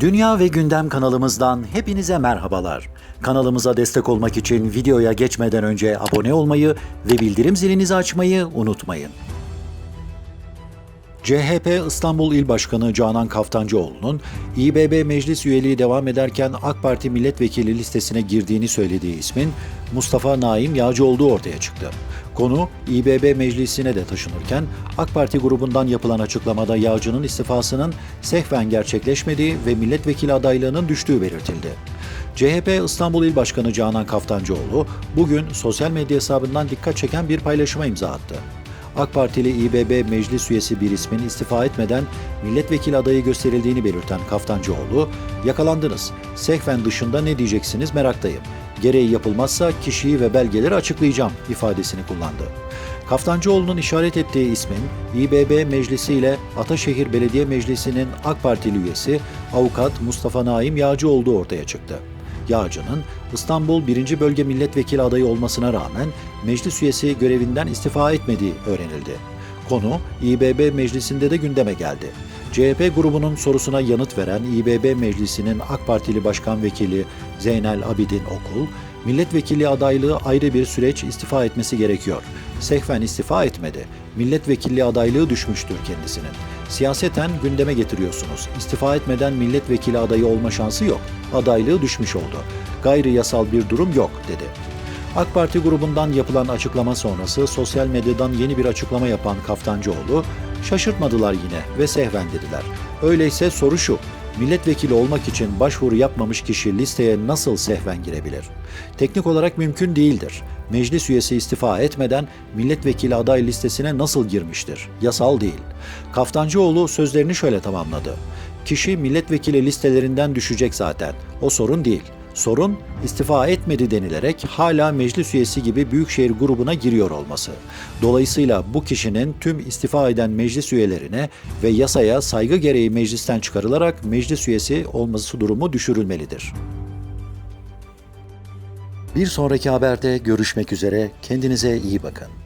Dünya ve Gündem kanalımızdan hepinize merhabalar. Kanalımıza destek olmak için videoya geçmeden önce abone olmayı ve bildirim zilinizi açmayı unutmayın. CHP İstanbul İl Başkanı Canan Kaftancıoğlu'nun İBB meclis üyeliği devam ederken AK Parti milletvekili listesine girdiğini söylediği ismin Mustafa Naim Yağcı olduğu ortaya çıktı. Konu İBB meclisine de taşınırken AK Parti grubundan yapılan açıklamada Yağcı'nın istifasının sehven gerçekleşmediği ve milletvekili adaylığının düştüğü belirtildi. CHP İstanbul İl Başkanı Canan Kaftancıoğlu bugün sosyal medya hesabından dikkat çeken bir paylaşıma imza attı. AK Partili İBB meclis üyesi bir ismin istifa etmeden milletvekili adayı gösterildiğini belirten Kaftancıoğlu, yakalandınız, sehven dışında ne diyeceksiniz meraktayım. Gereği yapılmazsa kişiyi ve belgeleri açıklayacağım ifadesini kullandı. Kaftancıoğlu'nun işaret ettiği ismin İBB Meclisi ile Ataşehir Belediye Meclisi'nin AK Partili üyesi avukat Mustafa Naim Yağcı olduğu ortaya çıktı. Yağcı'nın İstanbul 1. Bölge Milletvekili adayı olmasına rağmen meclis üyesi görevinden istifa etmediği öğrenildi. Konu İBB Meclisi'nde de gündeme geldi. CHP grubunun sorusuna yanıt veren İBB Meclisi'nin AK Partili Başkan Vekili Zeynel Abidin Okul, milletvekili adaylığı ayrı bir süreç istifa etmesi gerekiyor. Sehven istifa etmedi. Milletvekilliği adaylığı düşmüştür kendisinin. Siyaseten gündeme getiriyorsunuz. İstifa etmeden milletvekili adayı olma şansı yok. Adaylığı düşmüş oldu. Gayri yasal bir durum yok dedi. AK Parti grubundan yapılan açıklama sonrası sosyal medyadan yeni bir açıklama yapan Kaftancıoğlu, şaşırtmadılar yine ve sehven dediler. Öyleyse soru şu, milletvekili olmak için başvuru yapmamış kişi listeye nasıl sehven girebilir? Teknik olarak mümkün değildir. Meclis üyesi istifa etmeden milletvekili aday listesine nasıl girmiştir? Yasal değil. Kaftancıoğlu sözlerini şöyle tamamladı. Kişi milletvekili listelerinden düşecek zaten. O sorun değil. Sorun istifa etmedi denilerek hala meclis üyesi gibi büyükşehir grubuna giriyor olması. Dolayısıyla bu kişinin tüm istifa eden meclis üyelerine ve yasaya saygı gereği meclisten çıkarılarak meclis üyesi olması durumu düşürülmelidir. Bir sonraki haberde görüşmek üzere. Kendinize iyi bakın.